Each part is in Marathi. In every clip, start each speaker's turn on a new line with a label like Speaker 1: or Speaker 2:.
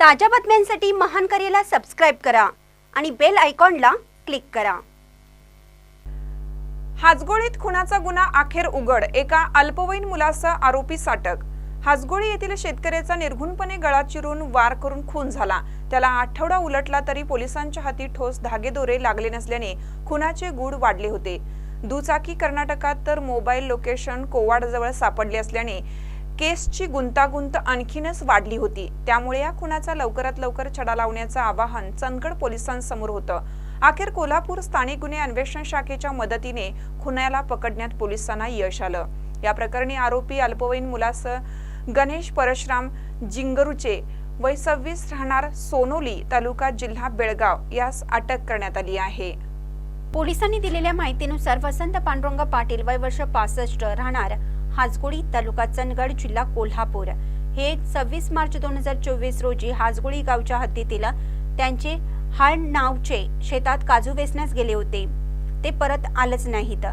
Speaker 1: ताज्या बातम्यांसाठी महान करेला सबस्क्राईब करा आणि बेल आयकॉनला क्लिक करा.
Speaker 2: हाजगोळीत खुनाचा गुन्हा अखेर उघड एका अल्पवयीन मुलासह आरोपी साटक हाजगोळी येथील शेतकऱ्याचा निर्घुणपणे गळा चिरून वार करून खून झाला. त्याला आठवडा उलटला तरी पोलिसांच्या हाती ठोस धागेदोरे लागले नसल्याने खुनाचे गूढ वाढले होते. दुचाकी कर्नाटकात तर मोबाईल लोकेशन कोवाडजवळ सापडले असल्याने केसची गुंतागुंत आणखीनच वाढली होती. त्यामुळे या खुनाचा लवकरात लवकर छडा लावण्याचं आवाहन चंदगड पोलिसांसमोर होतं. अखेर कोल्हापूर स्थानिक गुन्हे अन्वेषण शाखेच्या मदतीने खुन्याला पकडण्यात पोलिसांना यश आलं. या प्रकरणी आरोपी अल्पवयीन मुलासह गणेश परशुराम जिंगरूचे वय सव्वीस राहणार सोनोली तालुका जिल्हा बेळगाव यास अटक करण्यात आली आहे.
Speaker 1: पोलिसांनी दिलेल्या माहितीनुसार वसंत पांडुरंग पाटील वय वर्ष पासष्ट राहणार हाजगोळी तालुका चंदगड जिल्हा कोल्हापूर. हे सव्वीस मार्च दोन हजार चोवीस रोजी हाजगोळी गावच्या हद्दीतील त्यांचे हाळ नावचे शेतात काजू वेचण्यास गेले होते. ते परत आलंच नाहीत.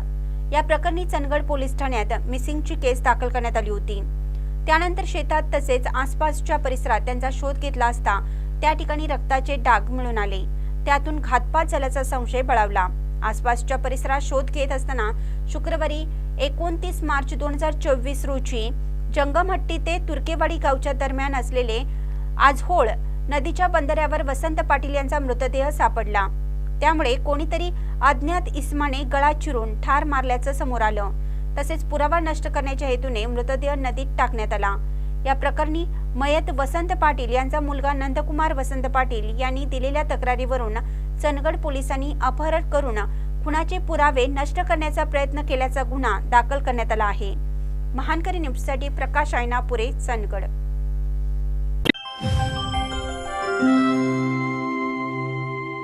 Speaker 1: या प्रकरणी चंदगड पोलीस ठाण्यात मिसिंगची केस दाखल करण्यात आली होती. त्यानंतर शेतात तसेच आसपासच्या परिसरात त्यांचा शोध घेतला असता त्या ठिकाणी रक्ताचे डाग मिळून आले. त्यातून घातपात झाल्याचा संशय बळावला. आसपासच्या परिसरात शोध घेत असताना शुक्रवारी एकोणतीस मार्च दोन हजार चोवीस रोजी जंगमहट्टी ते तुर्केवाडी गावच्या दरम्यान असलेले आजहोळ नदीच्या बंधाऱ्यावर वसंत पाटील यांचा मृतदेह सापडला. त्यामुळे कोणीतरी अज्ञात इस्माने गळा चिरून ठार मारल्याचं समोर आलं. तसेच पुरावा नष्ट करण्याच्या हेतूने मृतदेह नदीत टाकण्यात आला. या प्रकरणी मयत वसंत पाटील यांचा मुलगा नंदकुमार वसंत पाटील यांनी दिलेल्या तक्रारीवरून चंदगड पोलिसांनी अपहरण करून खुनाचे पुरावे नष्ट करण्याचा प्रयत्न केल्याचा गुन्हा दाखल करण्यात आला आहे. महानकरी न्यूजसाठी प्रकाश आयनापुरे चंदगड.